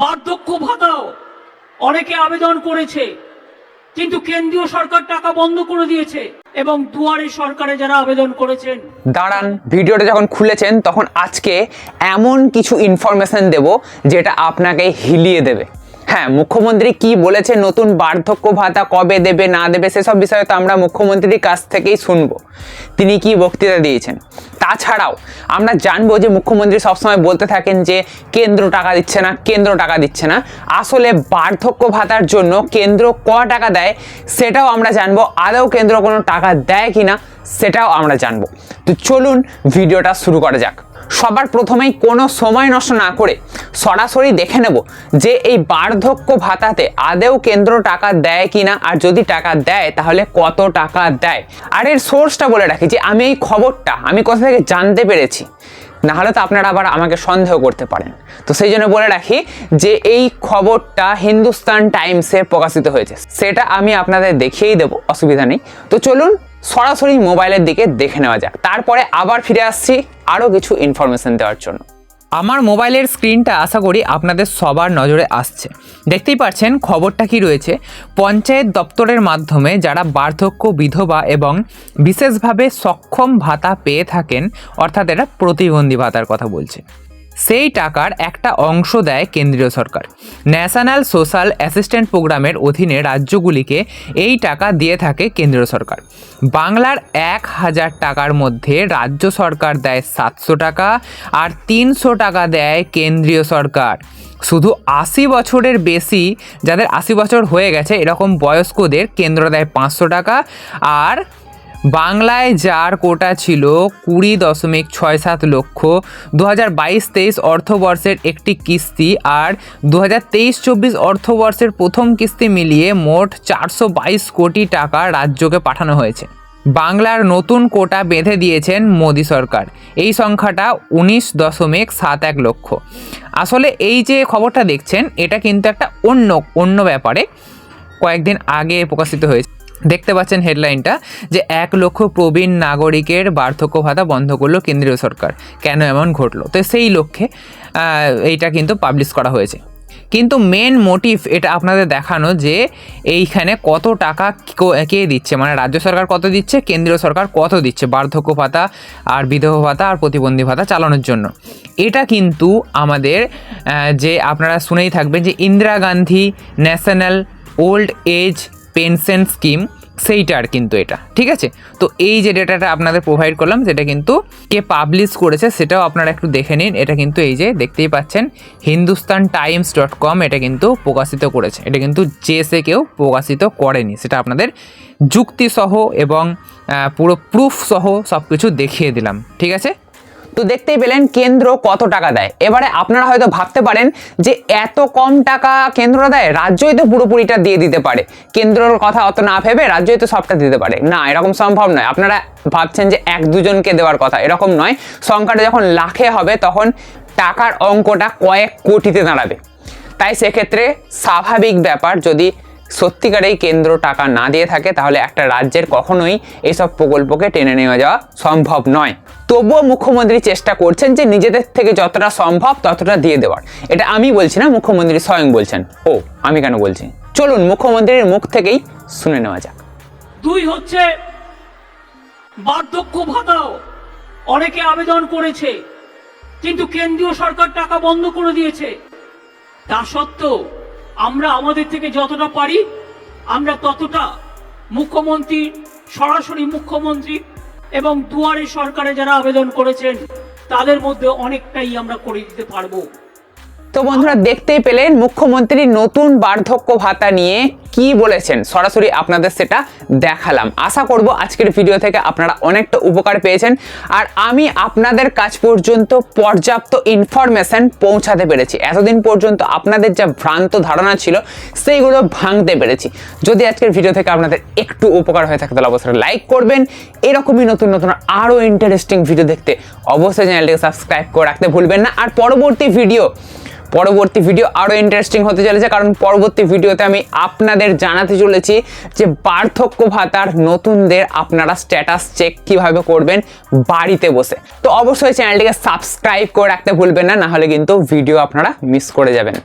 বার্ধক্য ভাতাও অনেকে আবেদন করেছে, কিন্তু কেন্দ্রীয় সরকার টাকা বন্ধ করে দিয়েছে এবং দুয়ারে সরকারে যারা আবেদন করেছেন। দাঁড়ান, ভিডিওটা যখন খুলেছেন, তখন আজকে এমন কিছু ইনফরমেশন দেব যেটা আপনাকে হিলিয়ে দেবে। হ্যাঁ মুখ্যমন্ত্রী কি বলেছে, নতুন বার্ধক্য ভাতা কবে দেবে, না দেবে, সেসব বিষয়ে তো আমরা মুখ্যমন্ত্রীর কাছ থেকেই শুনব। তিনি কি বক্তৃতা দিয়েছেন? তাছাড়াও আমরা জানব যে মুখ্যমন্ত্রী সবসময় বলতে থাকেন যে, কেন্দ্র টাকা দিচ্ছে না, কেন্দ্র টাকা দিচ্ছে না। আসলে বার্ধক্য ভাতার জন্য কেন্দ্র ক টাকা দেয়, সেটাও আমরা জানব। আদৌ কেন্দ্র কোনো টাকা দেয় কিনা, সেটাও আমরা জানব। তো চলুন ভিডিওটা শুরু করা যাক। সবার প্রথমেই কোনো সময় নষ্ট না করে সরাসরি দেখে নেব যে এই বার্ধক্য ভাতাতে আদেও কেন্দ্র টাকা দেয় কিনা, আর যদি টাকা দেয় তাহলে কত টাকা দেয়। আর এর সোর্সটা বলে রাখি যে আমি এই খবরটা, আমি কোথা থেকে জানতে পেরেছি, নাহলে তো আপনারা আবার আমাকে সন্দেহ করতে পারেন। তো সেই জন্য বলে রাখি যে এই খবরটা হিন্দুস্তান টাইমসে প্রকাশিত হয়েছে। সেটা আমি আপনাদের দেখিয়েই দেবো, অসুবিধা নেই। তো চলুন সরাসরি মোবাইলের দিকে দেখে নেওয়া যাক। তারপরে আবার ফিরে আসছি আরও কিছু ইনফরমেশন দেওয়ার জন্য। আমার মোবাইলের স্ক্রিনটা আশা করি আপনাদের সবার নজরে আসছে। দেখতেই পাচ্ছেন খবরটা কি রয়েছে? পঞ্চায়েত দপ্তরের মাধ্যমে যারা বার্ধক্য বিধবা এবং বিশেষভাবে সক্ষম ভাতা পেয়ে থাকেন, অর্থাৎ এটা প্রতিবন্ধী ভাতার কথা বলছে। সেই টাকার একটা অংশ দেয় কেন্দ্রীয় সরকার। ন্যাশনাল সোশ্যাল অ্যাসিস্ট্যান্ট প্রোগ্রামের অধীনে রাজ্যগুলিকে এই টাকা দিয়ে থাকে কেন্দ্রীয় সরকার। বাংলার এক হাজার টাকার মধ্যে রাজ্য সরকার দেয় সাতশো টাকা আর তিনশো টাকা দেয় কেন্দ্রীয় সরকার। শুধু আশি বছরের বেশি যাদের আশি বছর হয়ে গেছে, এরকম বয়স্কদের কেন্দ্র দেয় পাঁচশো টাকা আর বাংলায় যার কোটা ছিল কুড়ি দশমিক ছয় সাত লক্ষ দু হাজার বাইশ তেইশ অর্থবর্ষের একটি কিস্তি আর দু হাজার তেইশ চব্বিশ অর্থবর্ষের প্রথম কিস্তি মিলিয়ে মোট চারশো বাইশ কোটি টাকা রাজ্যকে পাঠানো হয়েছে। বাংলার নতুন কোটা বেঁধে দিয়েছেন মোদী সরকার। এই সংখ্যাটা উনিশ দশমিক সাত এক লক্ষ। আসলে এই যে খবরটা দেখছেন, এটা কিন্তু একটা অন্য অন্য ব্যাপারে কয়েকদিন আগে প্রকাশিত হয়েছে। দেখতে পাচ্ছেন হেডলাইনটা, যে এক লক্ষ প্রবীণ নাগরিকের বার্ধক্য ভাতা বন্ধ করল কেন্দ্রীয় সরকার। কেন এমন ঘটলো? তো সেই লক্ষ্যে এইটা কিন্তু পাবলিশ করা হয়েছে। কিন্তু মেন মোটিভ এটা আপনাদের দেখানো যে এইখানে কত টাকা কে দিচ্ছে? মানে রাজ্য সরকার কত দিচ্ছে? কেন্দ্রীয় সরকার কত দিচ্ছে? বার্ধক্য ভাতা আর বিধবা ভাতা আর প্রতিবন্ধী ভাতা চালানোর জন্য। এটা কিন্তু আমাদের যে আপনারা শুনেই থাকবেন যে Indira Gandhi national old age pension scheme সেইটার কিন্তু এটা, ঠিক আছে? তো এই যে ডেটাটা আপনাদের প্রোভাইড করলাম, সেটা কিন্তু কে পাবলিশ করেছে সেটাও আপনারা একটু দেখে নিন। এটা কিন্তু এই যে দেখতেই পাচ্ছেন হিন্দুস্তান টাইমস ডট কম এটা কিন্তু প্রকাশিত করেছে। এটা কিন্তু জেসে কেউ প্রকাশিত করেনি, সেটা আপনাদের যুক্তিসহ এবং পুরো প্রুফ সহ সব কিছু দেখিয়ে দিলাম, ঠিক আছে? তো দেখতেই পেলেন কেন্দ্র কত টাকা দেয়। এবারে আপনারা হয়তো ভাবতে পারেন যে এত কম টাকা কেন্দ্র দেয়, রাজ্যই তো পুরোপুরিটা দিয়ে দিতে পারে। কেন্দ্রর কথা অত না ভেবে রাজ্যই তো সবটা দিতে পারে। না, এরকম সম্ভব নয়। আপনারা ভাবছেন যে এক দুজনকে দেওয়ার কথা, এরকম নয়। সংখ্যাটা যখন লাখে হবে, তখন টাকার অঙ্কটা কয়েক কোটিতে দাঁড়াবে। তাই সেক্ষেত্রে স্বাভাবিক ব্যাপার যদি সত্যিকারেই কেন্দ্র টাকা না দিয়ে থাকে, তাহলে একটা রাজ্যের কখনোই এইসব প্রকল্পকে টেনে নিয়ে যাওয়া সম্ভব নয়। তবুও মুখ্যমন্ত্রী চেষ্টা করছেন যে নিজেদের থেকে যতটা সম্ভব ততটা দিয়ে দেওয়ার। এটা আমি বলছি না, মুখ্যমন্ত্রী স্বয়ং বলছেন। ও, আমি কেন বলছি? চলুন, মুখ্যমন্ত্রীর মুখ থেকেই শুনে নেওয়া যাক। দুই হচ্ছে, বার্ধক্য ভাতাও অনেকে আবেদন করেছে, কিন্তু কেন্দ্রীয় সরকার টাকা বন্ধ করে দিয়েছে। তা সত্ত্বেও আমরা আমাদের থেকে যতটা পারি, আমরা ততটা মুখ্যমন্ত্রী, সরাসরি মুখ্যমন্ত্রী এবং দুয়ারে সরকারে যারা আবেদন করেছেন, তাদের মধ্যে অনেকটাই আমরা করে দিতে পারব। তো বন্ধুরা, দেখতেই পেলেন মুখ্যমন্ত্রী নতুন বার্ধক্য ভাতা নিয়ে কি বলেছেন? সরাসরি আপনাদের সেটা দেখালাম। আশা করব আজকের ভিডিও থেকে আপনারা অনেকটা উপকার পেয়েছেন। আর আমি আপনাদের কাছ পর্যন্ত পর্যাপ্ত ইনফরমেশন পৌঁছাতে পেরেছি। এতদিন পর্যন্ত আপনাদের যা ভ্রান্ত ধারণা ছিল, সেইগুলো ভাঙতে পেরেছি। যদি আজকের ভিডিও থেকে আপনাদের একটু উপকার হয়ে থাকে, তাহলে অবশ্যই লাইক করবেন। এরকমই নতুন নতুন আরও ইন্টারেস্টিং ভিডিও দেখতে অবশ্যই চ্যানেলটিকে সাবস্ক্রাইব করে রাখতে ভুলবেন না। আর পরবর্তী ভিডিও পরবর্তী ভিডিও আরও ইন্টারেস্টিং হতে চলেছে, কারণ পরবর্তী ভিডিওতে আমি আপনাদের জানাতে চলেছি যে বার্ধক্য ভাতার নতুনদের আপনারা স্ট্যাটাস চেক কীভাবে করবেন বাড়িতে বসে। তো অবশ্যই চ্যানেলটিকে সাবস্ক্রাইব করে রাখতে ভুলবেন না, নাহলে কিন্তু ভিডিও আপনারা মিস করে যাবেন।